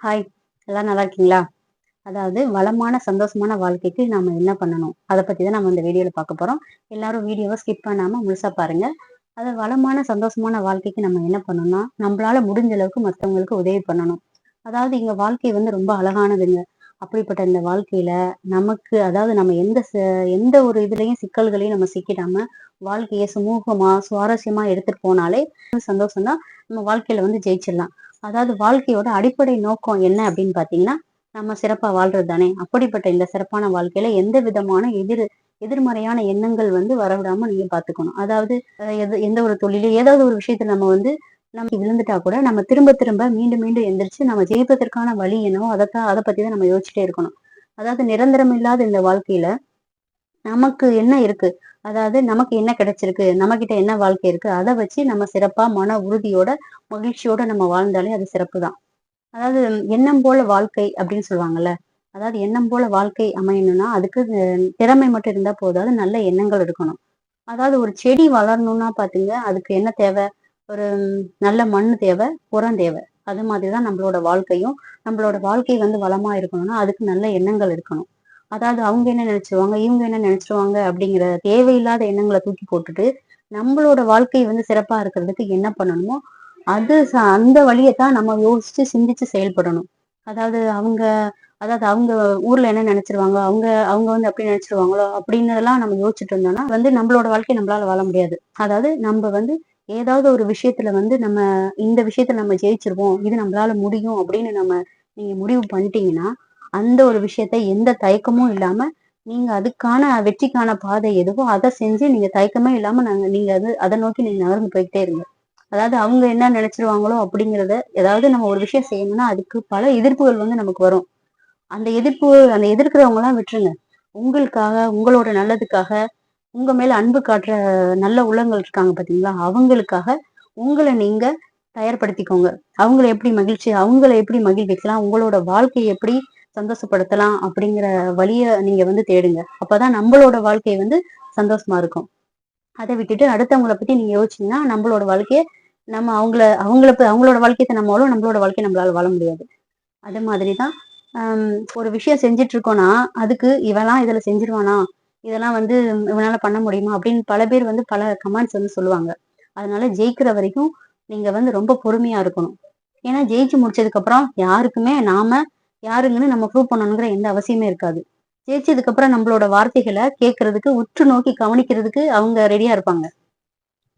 Hi எல்லாம் நல்லா இருக்கீங்களா? அதாவது வளமான சந்தோஷமான வாழ்க்கைக்கு நாம என்ன பண்ணணும்? அதை பத்தி தான் நம்ம இந்த வீடியோல பார்க்க போறோம். எல்லாரும் வீடியோவை ஸ்கிப் பண்ணாம முழுசா பாருங்க. அது வளமான சந்தோஷமான வாழ்க்கைக்கு நம்ம என்ன பண்ணணும்னா நம்மளால முடிஞ்ச அளவுக்கு மற்றவங்களுக்கு உதவி பண்ணணும். அதாவது இங்க வாழ்க்கை வந்து ரொம்ப அழகானதுங்க. அப்படிப்பட்ட இந்த வாழ்க்கையில நமக்கு அதாவது நம்ம எந்த ச- எந்த ஒரு இதுலயும் சிக்கல்களையும் நம்ம சிக்கிடாம வாழ்க்கையை சுமூகமா சுவாரஸ்யமா எடுத்துட்டு போனாலே சந்தோஷம் தான் நம்ம வாழ்க்கையில வந்து ஜெயிச்சிடலாம். அதாவது வாழ்க்கையோட அடிப்படை நோக்கம் என்ன அப்படின்னு பாத்தீங்கன்னா நம்ம சிறப்பா வாழ்றது தானே. அப்படிப்பட்ட இந்த சிறப்பான வாழ்க்கையில எந்த விதமான எதிர் எதிர்மறையான எண்ணங்கள் வந்து வரவிடாம நீங்க பாத்துக்கணும் அதாவது எது எந்த ஒரு தொழிலும் ஏதாவது ஒரு விஷயத்துல நம்ம வந்து நம்ம விழுந்துட்டா கூட நம்ம திரும்ப திரும்ப மீண்டும் மீண்டும் எந்திரிச்சு நம்ம ஜெயிப்பதற்கான வழி என்னவோ அதைத்தான் அதை பத்தி தான் நம்ம யோசிச்சுட்டே இருக்கணும். அதாவது நிரந்தரம் இல்லாத இந்த வாழ்க்கையில நமக்கு என்ன இருக்கு? அதாவது நமக்கு என்ன கிடைச்சிருக்கு? நம்ம கிட்ட என்ன வாழ்க்கை இருக்கு? அதை வச்சு நம்ம சிறப்பா மன உறுதியோட மகிழ்ச்சியோட நம்ம வாழ்ந்தாலே அது சிறப்பு தான் அதாவது எண்ணம் போல வாழ்க்கை அப்படின்னு சொல்லுவாங்கல்ல. அதாவது எண்ணம் போல வாழ்க்கை அமையணும்னா அதுக்கு திறமை மட்டும் இருந்தா போதாது நல்ல எண்ணங்கள் இருக்கணும். அதாவது ஒரு செடி வளரணும்னா பாத்தீங்க அதுக்கு என்ன தேவை? ஒரு நல்ல மண் தேவை உரம் தேவை. அது மாதிரிதான் நம்மளோட வாழ்க்கையும் நம்மளோட வாழ்க்கை வந்து வளமா இருக்கணும்னா அதுக்கு நல்ல எண்ணங்கள் இருக்கணும். அதாவது அவங்க என்ன நினைச்சிருவாங்க இவங்க என்ன நினைச்சிருவாங்க அப்படிங்கிற தேவையில்லாத எண்ணங்களை தூக்கி போட்டுட்டு நம்மளோட வாழ்க்கை வந்து சிறப்பா இருக்கிறதுக்கு என்ன பண்ணணுமோ அது ச- அந்த வழியைத்தான் நம்ம யோசிச்சு சிந்திச்சு செயல்படணும். அதாவது அவங்க அதாவது அவங்க ஊர்ல என்ன நினைச்சிருவாங்க அவங்க அவங்க வந்து அப்படி நினைச்சிருவாங்களோ அப்படின்னு எல்லாம் நம்ம யோசிச்சுட்டு இருந்தோம்னா வந்து நம்மளோட வாழ்க்கையை நம்மளால வாழ முடியாது. அதாவது நம்ம வந்து ஏதாவது ஒரு விஷயத்துல வந்து நம்ம இந்த விஷயத்துல நம்ம ஜெயிச்சிருவோம் இது நம்மளால முடியும் அப்படின்னு நம்ம நீங்க முடிவு பண்ணிட்டீங்கன்னா அந்த ஒரு விஷயத்த எந்த தயக்கமும் இல்லாம நீங்க அதுக்கான வெற்றிக்கான பாதை எதுவோ அதை செஞ்சு நீங்க தயக்கமே இல்லாம நாங்க நீங்க அது அதை நோக்கி நீங்க நகர்ந்து போய்கிட்டே இருங்க. அதாவது அவங்க என்ன நினைச்சிருவாங்களோ அப்படிங்கிறத ஏதாவது நம்ம ஒரு விஷயம் செய்யணும்னா அதுக்கு பல எதிர்ப்புகள் வந்து நமக்கு வரும். அந்த எதிர்ப்பு அந்த எதிர்க்கிறவங்க எல்லாம் விட்டுருங்க. உங்களுக்காக உங்களோட நல்லதுக்காக உங்க மேல அன்பு காட்டுற நல்ல உள்ளங்கள் இருக்காங்க பாத்தீங்களா? அவங்களுக்காக உங்களை நீங்க தயார்படுத்திக்கோங்க. அவங்கள எப்படி மகிழ்ச்சி அவங்கள எப்படி மகிழ்விக்கலாம் உங்களோட வாழ்க்கையை எப்படி சந்தோஷப்படுத்தலாம் அப்படிங்கிற வழிய நீங்க வந்து தேடுங்க. அப்பதான் நம்மளோட வாழ்க்கை வந்து சந்தோஷமா இருக்கும். அதை விட்டுட்டு அடுத்தவங்களை பத்தி நீங்க யோசிச்சீங்கன்னா நம்மளோட வாழ்க்கைய நம்ம அவங்கள அவங்கள ப- அவங்களோட வாழ்க்கையை நம்ம நம்மளோட வாழ்க்கையை நம்மளால வாழ முடியாது. அது மாதிரிதான் தான் ஒரு விஷயம் செஞ்சுட்டு இருக்கோம்னா அதுக்கு இவெல்லாம் இதுல செஞ்சிருவானா? இதெல்லாம் வந்து இவனால பண்ண முடியுமா? அப்படின்னு பல பேர் வந்து பல கமெண்ட்ஸ் வந்து சொல்லுவாங்க. அதனால ஜெயிக்கிற வரைக்கும் நீங்க வந்து ரொம்ப பொறுமையா இருக்கணும். ஏன்னா ஜெயிச்சு முடிச்சதுக்கு அப்புறம் யாருக்குமே நாம யாருங்கன்னு நம்ம ப்ரூவ் பண்ணணுங்கிற எந்த அவசியமே இருக்காது. ஜெயிச்சதுக்கு அப்புறம் நம்மளோட வார்த்தைகளை கேட்கறதுக்கு உற்று நோக்கி கவனிக்கிறதுக்கு அவங்க ரெடியா இருப்பாங்க.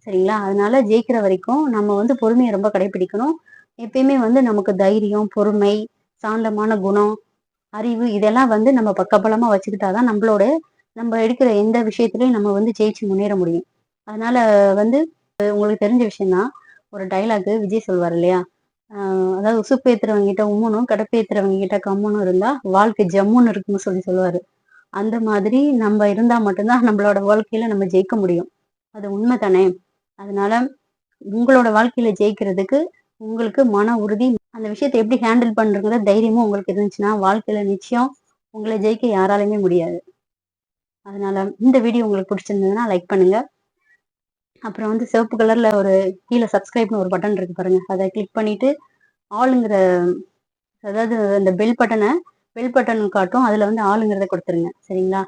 சரிங்களா? அதனால ஜெயிக்கிற வரைக்கும் நம்ம வந்து பொறுமையை ரொம்ப கடைபிடிக்கணும் எப்பயுமே வந்து நமக்கு தைரியம் பொறுமை சாந்தமான குணம் அறிவு இதெல்லாம் வந்து நம்ம பக்கபலமா வச்சுக்கிட்டாதான் நம்மளோட நம்ம எடுக்கிற எந்த விஷயத்திலையும் நம்ம வந்து ஜெயிச்சு முன்னேற முடியும். அதனால வந்து உங்களுக்கு தெரிஞ்ச விஷயம்தான் ஒரு டைலாக் விஜய் சொல்வார் இல்லையா? அதாவது உசுப்பு ஏத்துறவங்க கிட்ட உம்மனும் கடப்பு ஏத்துறவங்க கிட்ட கம்முனும் இருந்தா வாழ்க்கை ஜம்முன்னு இருக்குன்னு சொல்லி சொல்லுவாரு. அந்த மாதிரி நம்ம இருந்தா மட்டும்தான் நம்மளோட வாழ்க்கையில நம்ம ஜெயிக்க முடியும். அது உண்மை தானே அதனால உங்களோட வாழ்க்கையில ஜெயிக்கிறதுக்கு உங்களுக்கு மன உறுதி அந்த விஷயத்தை எப்படி ஹேண்டில் பண்றதுங்கிற தைரியமும் உங்களுக்கு இருந்துச்சுன்னா வாழ்க்கையில நிச்சயம் உங்களை ஜெயிக்க யாராலையுமே முடியாது. அதனால இந்த வீடியோ உங்களுக்கு பிடிச்சிருந்ததுன்னா லைக் பண்ணுங்க. அப்புறம் வந்து சிவப்பு கலர்ல ஒரு கீழே சப்ஸ்கிரைப்னு ஒரு பட்டன் இருக்கு பாருங்க. அதை கிளிக் பண்ணிட்டு ஆளுங்கிற அதாவது அந்த பெல் பட்டனை பெல் பட்டன் காட்டும். அதுல வந்து ஆளுங்கிறத கொடுத்துருங்க. சரிங்களா?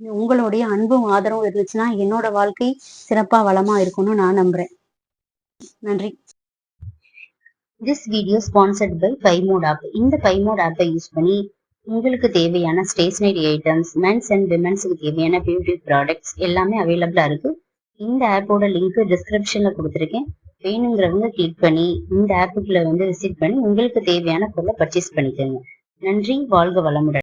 உங்களுடைய அன்பும் ஆதரவும் இருந்துச்சுன்னா என்னோட வாழ்க்கை சிறப்பா வளமா இருக்கும்னு நான் நம்புறேன். நன்றி. This video sponsored by Bymode app இந்த பைமோட் ஆப்பை யூஸ் பண்ணி உங்களுக்கு தேவையான ஸ்டேஷனரி ஐட்டம்ஸ் மென்ஸ் அண்ட் விமென்ஸுக்கு தேவையான பியூட்டி ப்ராடக்ட்ஸ் எல்லாமே அவைலபிளா இருக்கு. இந்த ஆப்போட லிங்க் டிஸ்கிரிப்ஷன்ல கொடுத்துருக்கேன். வேணுங்கிறவங்க கிளிக் பண்ணி இந்த ஆப்புக்குள்ள வந்து விசிட் பண்ணி உங்களுக்கு தேவையான பொருளை பர்ச்சேஸ் பண்ணிக்கோங்க. நன்றி வாழ்க வளமுடன்.